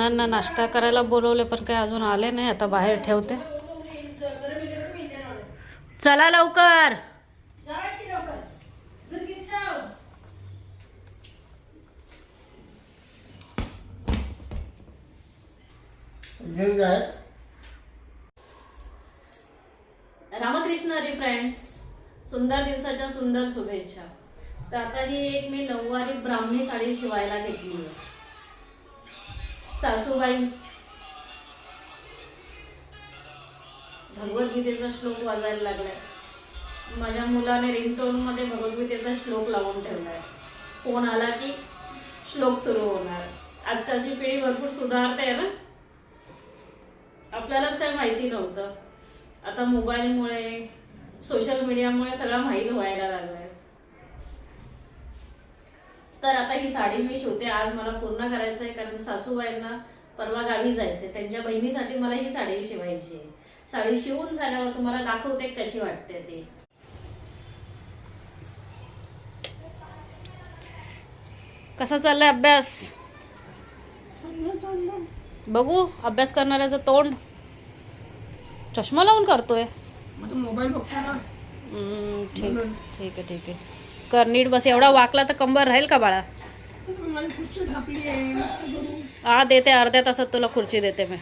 अण्णांना नाश्ता करायला बोलवले पण काय अजून आले नाही. आता बाहेर ठेवते. चला लवकर. काय रामकृष्ण हरी फ्रेंड्स सुंदर दिवसाच्या सुंदर शुभेच्छा. तर आता ही एक मी नऊवारी ब्राह्मणी साडी शिवायला घेतली आहे. सासूबाई. भगवद्गीतेचा श्लोक वाजायला लागलाय. माझ्या मुलाने रिंगटोनमध्ये भगवद्गीतेचा श्लोक लावून ठेवलाय. फोन आला की श्लोक सुरू होणार. आजकालची पिढी भरपूर सुधारते ना? आपल्यालाच काही माहिती नव्हतं. आता मोबाईलमुळे सोशल मीडियामुळे सगळं माहीत व्हायला लागलंय. तर आता ही साडी मी शिवते. आज मला पूर्ण करायचं आहे कारण सासूबाईंना परवा गावी जायचे त्यांच्या बहिणीसाठी मला ही साडी शिवायची आहे. साडी शिवून झाल्यावर तुम्हाला दाखवते कशी वाटते ती. कसा चाललाय अभ्यास? बघू अभ्यास करणाऱ्याचं तोंड. चष्मा लावून करतोय. मोबाईल ठीक ठीक आहे ठीक आहे. कर नीट बस. एवढा वाकला तर कंबर राहील का बाळा? हा देते अर्ध्या तासात तुला खुर्ची देते मी.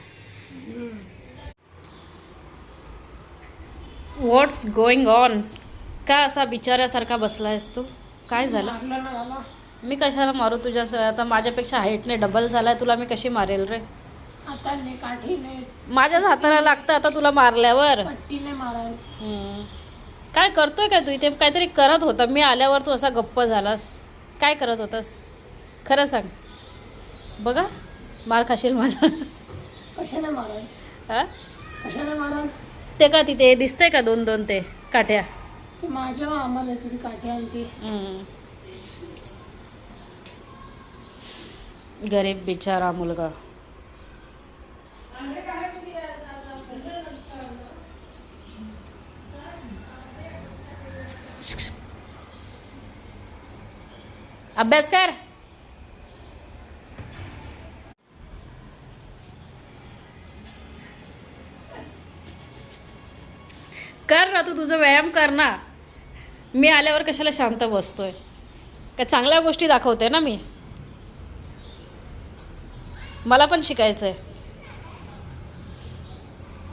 व्हॉट्स गोइंग ऑन का असा बिचाऱ्यासारखा बसलायस तू? काय झालं? मी कशाला मारू तुझ्या आता माझ्यापेक्षा हाईटने डबल झालाय तुला मी कशी मारेल रे? माझ्याच हाताला लागतं आता तुला मारल्यावर. काय करतोय काय तू? इथे काहीतरी करत होता. मी आल्यावर तू असा गप्प झालास. काय करत होतास? खरं सांग. बघा. मार खाशील माझा. हा? कशाने मारायला ते का तिथे दिसतंय का दोन दोन ते काठ्या? ते माझ्या आम्हाला तरी काठी आणते. गरीब बिचारा मुलगा. अभ्यास कर. कर ना तू तुझं व्यायाम कर ना. मी आल्यावर कशाला शांत बसतोय? काय चांगल्या गोष्टी दाखवते ना मी? मला पण शिकायचं आहे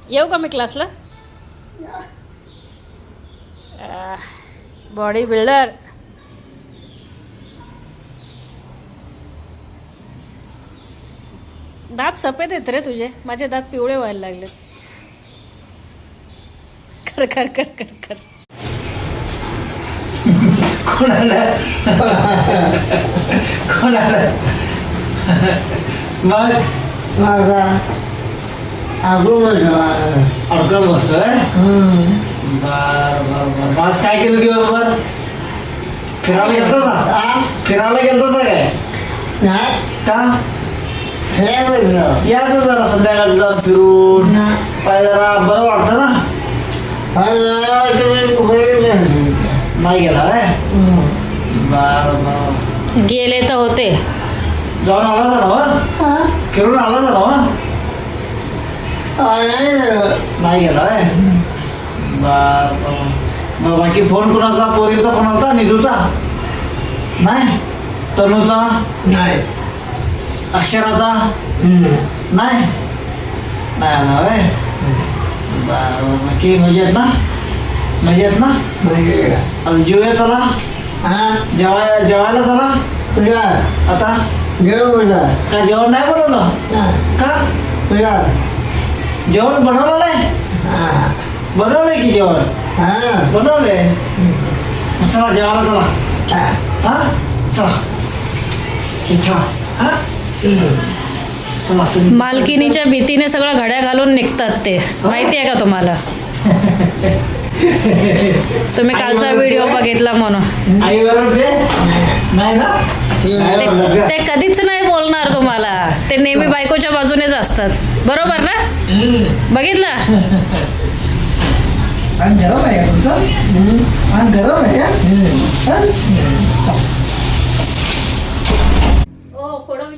येऊ का मी क्लासला बॉडी बिल्डर दात सफेद आहेत रे तुझे. माझे दात पिवळे व्हायला लागले कर कर कर कर कर. कोणाला? कोणाला? मग? माझा आगो बर बर आज काय केलं दिवसभर? फिरायला गेलतो फिरायला गेलतो काय? का? याच जरा संध्याकाळी जाऊन फिरून. पाय जरा बरं वाटतं ना. नाही गेला काय बर बर. गेले तर होते. जाऊन आला जरा हो? फिरून आला जरा हो? नाही गेला बर बर. मग बाकी फोन कुणाचा? पोरीचा फोन होता? निधूचा? नाही? तनूचा? नाही. अक्षराचा? नाही? नाही आला होय. बर. बाकी मजेत ना? मजेत ना? आता जेवूया चला. जेवाय जेवायला चला. आता? का जेवण नाही बनवलं? का? जेवण बनवलं नाही? बनवलंय की जेवण? बनवलंय? मग चला जेवायला चला. हा? चला. हे ठेवा. हा? मालकिनीच्या भीतीने सगळं घड्या घालून निघतात ते. माहिती आहे का तुम्हाला? तुम्ही कालचा व्हिडिओ बघितला म्हणून. ते कधीच नाही बोलणार तुम्हाला. ते नेहमी बायकोच्या बाजूनेच असतात. बरोबर ना? बघितलं? गरम आहे का तुमचं? गरम आहे का?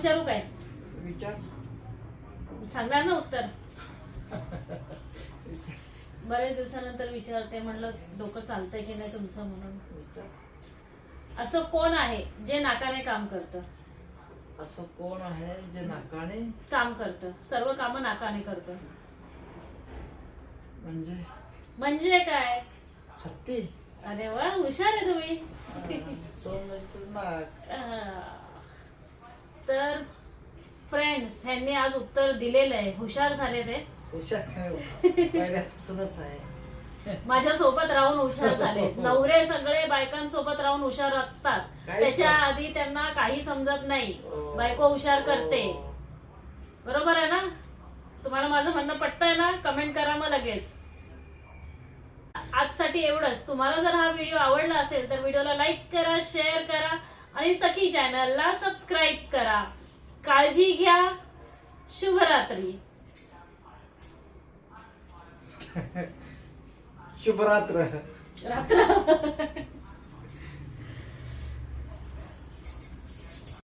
विचारू काय? विचार. सांगणार ना उत्तर? बरेच दिवसानंतर विचारते म्हणलं डोकं चालतंय की नाही तुमचं म्हणून? विचार. असं कोण आहे जे नाकाने काम करतं? असं कोण आहे जे नाकाने? काम करतं. सर्व कामं नाकाने करतं. म्हणजे? म्हणजे काय? हत्ती. अरे वा हुशार आहे तुम्ही. सोन म्हणजे नाक. अं, तर फ्रेंड्स ह्यांनी आज उत्तर दिलेलं आहे. हुशार झाले ते. हुशार काय होणार? पहिल्यापासूनच आहे. माझ्या सोबत राहून हुशार झाले. नवरे सगळे बायकांसोबत राहून हुशार असतात. त्याच्या. आधी त्यांना काही समजत नाही. हो. बायको हुशार करते. हो. बरोबर आहे ना? तुम्हाला माझं म्हणणं पटतंय ना? कमेंट करा मग लगेच. आजसाठी एवढंच. तुम्हाला जर हा व्हिडिओ आवडला असेल तर व्हिडिओला लाईक करा शेअर करा. आणि सखी चॅनलला सबस्क्राईब करा. काळजी घ्या. शुभरात्री. शुभरात्र. रात्र.